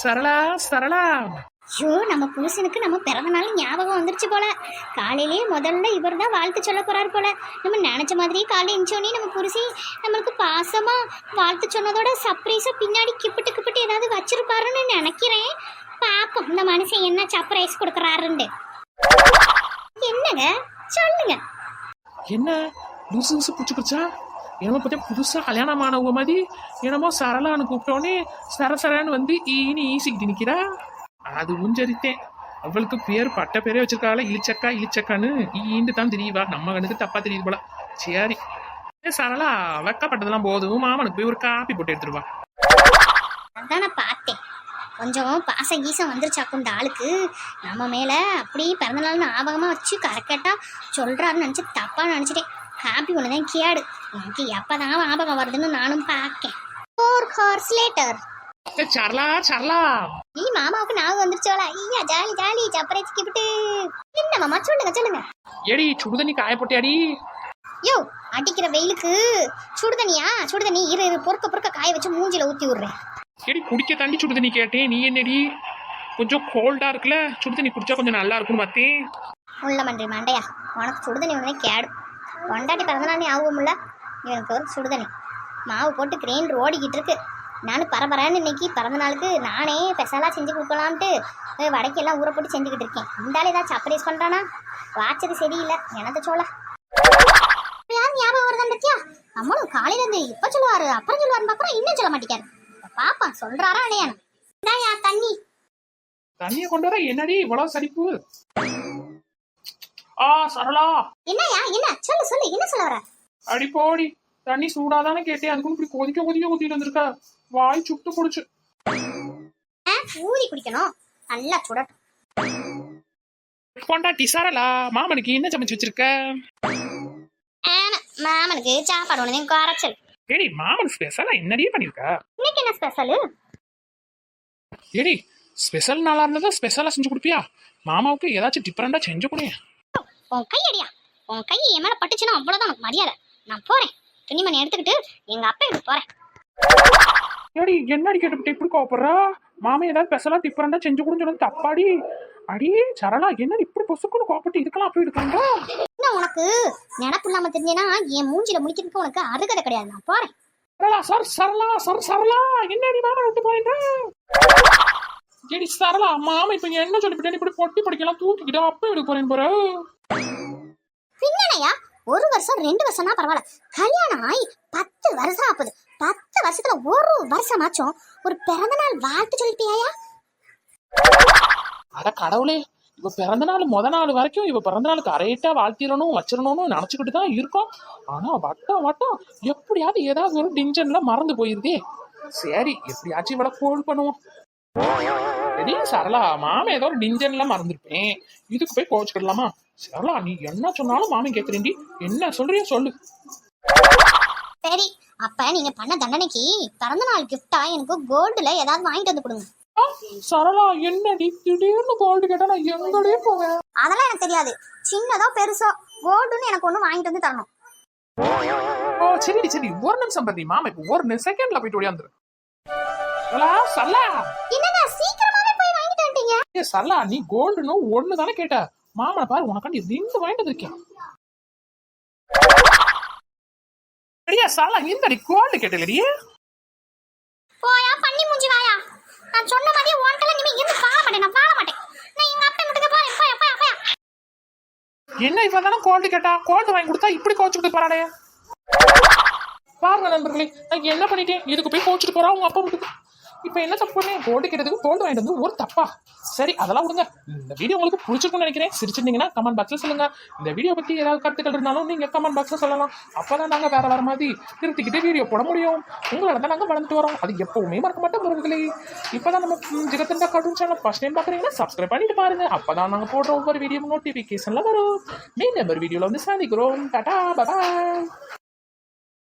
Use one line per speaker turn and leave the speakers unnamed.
சரளா சரளா.
ஐயோ நம்ம புருஷனுக்கு நம்ம பிறந்த நாள் ஞாபகம் வந்துருச்சு போல. காலையிலேயே முதல்ல இவர் தான் வாழ்த்து சொல்ல போறாரு போல. நம்ம நினைச்ச மாதிரி காலையில் எழுந்தோடனே நம்ம புருஷி நம்மளுக்கு பாசமா வாழ்த்து சொன்னதோட சர்ப்ரைஸா பின்னாடி கிப்பிட்டு கிப்பிட்டு ஏதாவது வச்சிருப்பாருன்னு நினைக்கிறேன். பாப்போம் இந்த மனுஷன் என்ன சர்ப்ரைஸ் கொடுக்குறாருண்டு என்னங்க? சொல்லுங்க.
என்ன? லூசு லூசு பிடிச்சி பிடிச்சா? என்னமோ பார்த்தா புதுசாக கல்யாணம் ஆனவங்க மாதிரி என்னமோ சரளான்னு கூப்பிட்டோன்னே சர சரன்னு வந்து ஈனி ஈசிக்கிட்டு நிற்கிறா அது உஞ்சரித்தேன். அவளுக்கு பேர் பட்ட பேரே வச்சிருக்காள் இழிச்சக்கா இழிச்சக்கான்னு ஈண்டு தான் தெரியுவா. நம்ம கண்ணுக்கு தப்பா தெரியுது போல. சரி. சரளா வெக்கப்பட்டதெல்லாம் போதும். மாமனுக்கு போய் ஒரு காப்பி போட்டு எடுத்துருவா
அதான் பார்த்தேன். கொஞ்சம் பாச கீசம் வந்துருச்சாக்கும் இந்த ஆளுக்கு. நம்ம மேலே அப்படியே பிறந்தநாள்னு ஞாபகமா வச்சு கரெக்டா சொல்றாருன்னு நினச்சி தப்பாக நினச்சிட்டேன். காப்பி ஒண்ணுதான் கேடு. எனக்கு எப்பதான் ஞாபகம் வருதுன்னு நானும் பார்க்கேன். ஃபோர் ஹார்ஸ் லேட்டர்
ஏ சரளா சரளா.
நீ மாமாவுக்கு ஞாபகம் வந்துருச்சோல ஐயா ஜாலி ஜாலி சப்பரைச்சு கிப்பிட்டு என்ன மாமா சொல்லுங்க சொல்லுங்க.
ஏடி சுடுதண்ணி காய போட்டியாடி
யோ அடிக்கிற வெயிலுக்கு சுடுதண்ணியா? சுடுதண்ணி இரு இரு பொறுக்க பொறுக்க காய வச்சு மூஞ்சில ஊத்தி விடுறேன்.
ஏடி குடிக்க தாண்டி சுடுதண்ணி கேட்டேன். நீ என்னடி? கொஞ்சம் கோல்டா இருக்குல்ல? சுடுதண்ணி குடிச்சா கொஞ்சம் நல்லா இருக்கும்னு பார்த்தேன்.
உள்ள மன்றி மண்டையா. உனக்கு சுடுதண்ணி ஒன்றே கேடு. கொண்டாட்டி பிறந்தநாள் ஆகும்ல எனக்கு ஒரு சுடுதண்ணி. மாவு போட்டு கிரெயின் ஓடிக்கிட்டு இருக்கு நானும் பரபரன்னு இன்னைக்கு பிறந்த நாளுக்கு நானே ஸ்பெஷலாக செஞ்சு கொடுக்கலான்ட்டு வடக்கெல்லாம் வடைக்கெல்லாம் ஊற போட்டு செஞ்சுக்கிட்டு இருக்கேன். இருந்தாலும் ஏதாச்சும் ஏதாவது சர்ப்ரைஸ் பண்ணுறானா வாச்சது சரியில்லை. எனத்த சோழ யாரும் ஞாபகம் வருதான் பத்தியா நம்மளும் காலையில இருந்து இப்ப சொல்லுவாரு அப்புறம் சொல்லுவாரு அப்புறம் இன்னும் சொல்ல மாட்டேங்காரு பாப்பா சொல்றாரா இல்லையான்னு. தண்ணி.
தண்ணியை கொண்டு வர என்னடி இவ்வளவு சரிப்பு ஆ சரளா.
என்னய்யா என்ன? சொல்லு சொல்லு என்ன சொல்ல வர?
அடி போடி தண்ணி சூடாதானே கேட்டேன் அதுக்கும் இப்படி கொதிக்க கொதிக்க ஊத்திட்டு வந்திருக்க? வாய் சுட்டு குடிச்சு
ஊதி குடிக்கணும். நல்லா சுடட்டும்.
கொண்டாட்டி சரளா மாமனுக்கு என்ன சமைச்சு வச்சிருக்க?
மாமனுக்கு சாப்பாடு ஒன்று குறைச்சல்.
ஏடி மாமன் ஸ்பெஷலா என்னடி பண்ணிருக்க?
இன்னைக்கு என்ன ஸ்பெஷலு
ஏடி ஸ்பெஷல் நாளா இருந்ததா ஸ்பெஷலா செஞ்சு கொடுப்பியா? மாமாவுக்கு ஏதாச்சும் டிஃபரெண்டா செஞ்சு கொடு.
உன் கை அடியா? உன் கை என் மேல பட்டுச்சுன்னா அவ்வளவுதான் உனக்கு மரியாதை. நான் போறேன். துணிமணி எடுத்துக்கிட்டு எங்க அப்பா வீட்டுக்கு போறேன்.
ஏடி என்னடி கேட்டுவிட்டு இப்படி கோவப்படுறா? மாமா ஏதாவது ஸ்பெஷலா டிஃபரெண்டா செஞ்சு கொடுன்னு தப்பாடி. அடி சரளா என்ன இப்படி பொசுக்குன்னு கோவப்பட்டு இதுக்கெல்லாம் அப்படி இருக்காங்க?
இன்னும் உனக்கு? நினப்பு இல்லாம தெரிஞ்சேன்னா என் மூஞ்சில முடிக்கிறதுக்கு உனக்கு அருகதை கிடையாது. நான் போறேன்.
சரளா சார் சரளா சார் சரளா என்னடி மாமா விட்டு போயிட்டா ஏடி சரளா மாமா இப்ப என்ன சொல்லிவிட்டேன் இப்படி பொட்டி படிக்கலாம் தூக்கிக்கிட்டு அப்ப எடுக்க போறேன் போற
பின்னணையா ஒரு வருஷம் ரெண்டு வருஷம்னா பரவாயில்ல. கல்யாணம் ஆகி பத்து வருஷம் ஆகுது. பத்து வருஷத்துல ஒரு வருஷமாச்சும் ஒரு பிறந்த நாள் வாழ்த்து சொல்லிட்டியாயா?
அட கடவுளே இவ பிறந்த நாள் முத நாள் வரைக்கும் இவ பிறந்த நாளுக்கு கரெக்டா வாழ்த்திடணும் வச்சிடணும்னு நினைச்சுக்கிட்டு தான் இருக்கோம். ஆனா வட்டம் வட்டம் எப்படியாவது ஏதாவது ஒரு டிஞ்சன்ல மறந்து போயிருதே. சரி எப்படியாச்சும் இவளை கோல் பண்ணுவோம். சரி சரளா மாமா ஏதோ ஒரு டிஞ்சன்ல மறந்துருப்பேன். இதுக்கு போய் கோச்சுக்கிடலாமா சரளா நீ என்ன சொன்னாலும் மாமன் கேக்குறேன்டி. என்ன சொல்றியோ சொல்லு.
சரி அப்ப நீங்க பண்ண தண்டனைக்கு பிறந்த நாள் கிஃப்டா எனக்கு கோல்டுல ஏதாவது வாங்கிட்டு வந்து கொடுங்க.
சரளா என்னடி? திடீர்னு கோல்டு கேட்டா நான் எங்கடே போவேன்.
அதெல்லாம் எனக்கு தெரியாது. சின்னதோ பெருசோ கோல்டுன்னு எனக்கு ஒண்ணு வாங்கிட்டு வந்து தரணும்.
ஓ சரிடி சரி ஒரு நிமிஷம் பத்தி மாமா இப்போ ஒரு செகண்ட்ல போயிட்டு ஓடியாந்துரு. சரளா சரளா
என்னங்க சீக்கிரமாவே போய் வாங்கிட்டு வந்துட்டீங்க?
ஏ நீ கோல்டுன்னு ஒண்ணு தானே கேட்ட? மாமனை பாரு உனக்காண்டி ரெண்டு வாங்கிட்டு வந்திருக்கேன். அடியா சரளா இந்தடி கோல்டு கேட்டலடி?
போயா பண்ணி மூஞ்சி வாயா. நான் சொன்ன மாதிரியே உன்கிட்ட இனிமே இருந்து வாழ மாட்டேன் நான் வாழ மாட்டேன். நான் எங்க அப்பா வீட்டுக்கு போறேன் போயா போயா போயா.
என்ன இவன் தானே கோல்டு கேட்டா? கோல்டு வாங்கி கொடுத்தா இப்படி கோச்சுக்கிட்டு போறானே பாருங்க நண்பர்களே நான் என்ன பண்ணிட்டேன்? இதுக்கு போய் கோச்சுட்டு போறா உங்க அப்பா வீட்டுக்கு. இப்போ என்ன தப்பு பண்ணேன் கோல்டு கேட்டதுக்கு கோல்டு வாங்கிட்டு வந்து ஒரு தப்பா? சரி அதெல்லாம் விடுங்க. இந்த வீடியோ உங்களுக்கு பிடிச்சிருக்கும்னு நினைக்கிறேன். சிரிச்சிருந்தீங்கன்னா கமெண்ட் பாக்ஸில் சொல்லுங்க. இந்த வீடியோ பற்றி ஏதாவது கருத்துக்கள் இருந்தாலும் நீங்கள் கமெண்ட் பாக்ஸில் சொல்லலாம். அப்பதான் நாங்கள் வேறு வேறு மாதிரி திருத்திக்கிட்டு வீடியோ போட முடியும். உங்களால் தான் நாங்கள் வளர்ந்துட்டு வரோம். அது எப்போவுமே மறக்க மாட்டோம் முருகர்களே இப்போ தான் நம்ம ம், Jigarthanda cartoon channel first time பார்க்குறீங்கன்னா சப்ஸ்கிரைப் பண்ணிட்டு பாருங்க. அப்பதான் நாங்கள் போடுற ஒவ்வொரு வீடியோ நோட்டிஃபிகேஷனில் வரும். மீன் நம்பர் வீடியோவில் வந்து சந்திக்கிறோம். டாடா பாய்